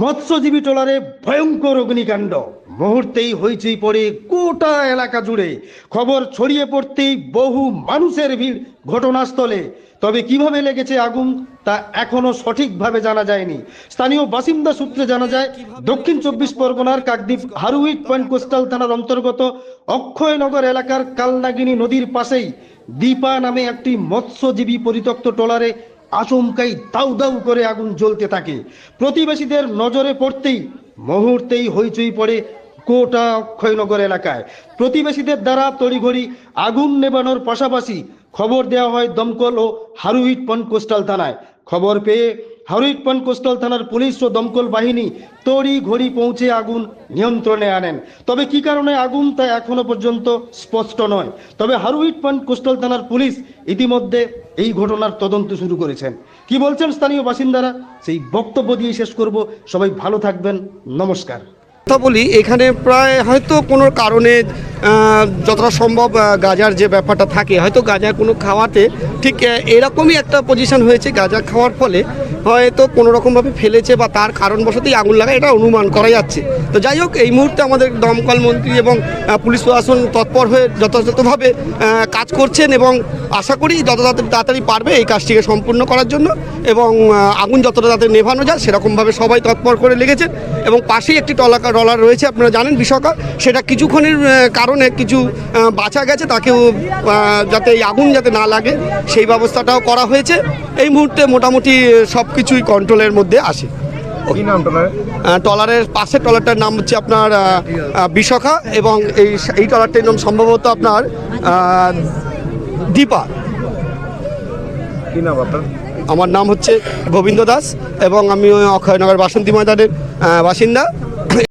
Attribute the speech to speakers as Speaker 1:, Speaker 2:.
Speaker 1: মৎস্যজীবী ট্রলারে ভয়ঙ্কর অগ্নিকাণ্ড। মুহূর্তেই হইচই পড়ে গোটা এলাকা জুড়ে। খবর ছড়িয়ে পড়তেই বহু মানুষের ভিড় ঘটনাস্থলে। তবে কীভাবে লেগেছে আগুন, তা এখনও সঠিকভাবে জানা যায়নি। স্থানীয় বাসিন্দা সূত্রে জানা যায়, দক্ষিণ চব্বিশ পরগনার কাকদ্বীপ হারুইট পয়েন্ট কোস্টাল থানার অন্তর্গত অক্ষয়নগর এলাকার কালনাগিনী নদীর পাশেই দীপা নামে একটি মৎস্যজীবী পরিত্যক্ত ট্রলারে আচমকাই দাউ দাউ করে আগুন জ্বলতে থাকে। প্রতিবেশীদের নজরে পড়তেই মুহূর্তেই হইচই পড়ে গোটা অক্ষয়নগর এলাকায়। প্রতিবেশীদের দ্বারা তড়িঘড়ি আগুন নেবানোর পাশাপাশি খবর দেওয়া হয় দমকল ও হারুইট পন কোস্টাল থানায়। খবর পেয়ে হারুইট পন কোস্টাল থানার পুলিশ ও দমকল বাহিনী তড়ি ঘড়ি পৌঁছে আগুন নিয়ন্ত্রণে আনেন। তবে কি কারণে আগুন তা এখনও পর্যন্ত স্পষ্ট নয়। তবে হারুইট পয়েন্ট কোস্টাল থানার পুলিশ ইতিমধ্যে এই ঘটনার তদন্ত শুরু করেছেন। কি বলছেন স্থানীয় বাসিন্দারা? সেই বক্তব্য দিয়ে শেষ করব। সবাই ভালো থাকবেন। নমস্কার।
Speaker 2: কথা বলি, এখানে প্রায় হয়তো কোনো কারণে যতটা সম্ভব গাজার যে ব্যাপারটা থাকে হয়তো গাঁজা কোনো খাওয়াতে ঠিক এরকমই একটা পজিশন হয়েছে গাঁজা খাওয়ার ফলে। হয়তো কোনো রকমভাবে ফেলেছে বা তার কারণবশতই আগুন লাগায় এটা অনুমান করা যাচ্ছে। তো যাই হোক এই মুহূর্তে আমাদের দমকল মন্ত্রী এবং পুলিশ প্রশাসন তৎপর হয়ে যথাযথভাবে কাজ করছেন এবং আশা করি যত তাড়াতাড়ি পারবে এই কাজটিকে সম্পূর্ণ করার জন্য এবং আগুন যতটা তাড়াতাড়ি নেভানো যায় সেরকমভাবে সবাই তৎপর করে লেগেছেন এবং পাশেই একটি টলাকা টলার রয়েছে আপনারা জানেন বিশাখা সেটা কিছুক্ষণের আহ, কারণে কিছু বাঁচা গেছে তাকেও যাতে এই আগুন যাতে না লাগে সেই ব্যবস্থাটাও করা হয়েছে। এই মুহূর্তে মোটামুটি সব কিছুই কন্ট্রোলের মধ্যে আসে
Speaker 3: কি নাম টলারে
Speaker 2: ট্রলারের পাশের ট্রলারটার নাম হচ্ছে আপনার বিশাখা এবং এই এই ট্রলারটির নাম সম্ভবত আপনার দীপা।
Speaker 3: কি নাম আপনার?
Speaker 2: আমার নাম হচ্ছে গোবিন্দ দাস এবং আমি অক্ষয়নগর বাসন্তী ময়দানের বাসিন্দা।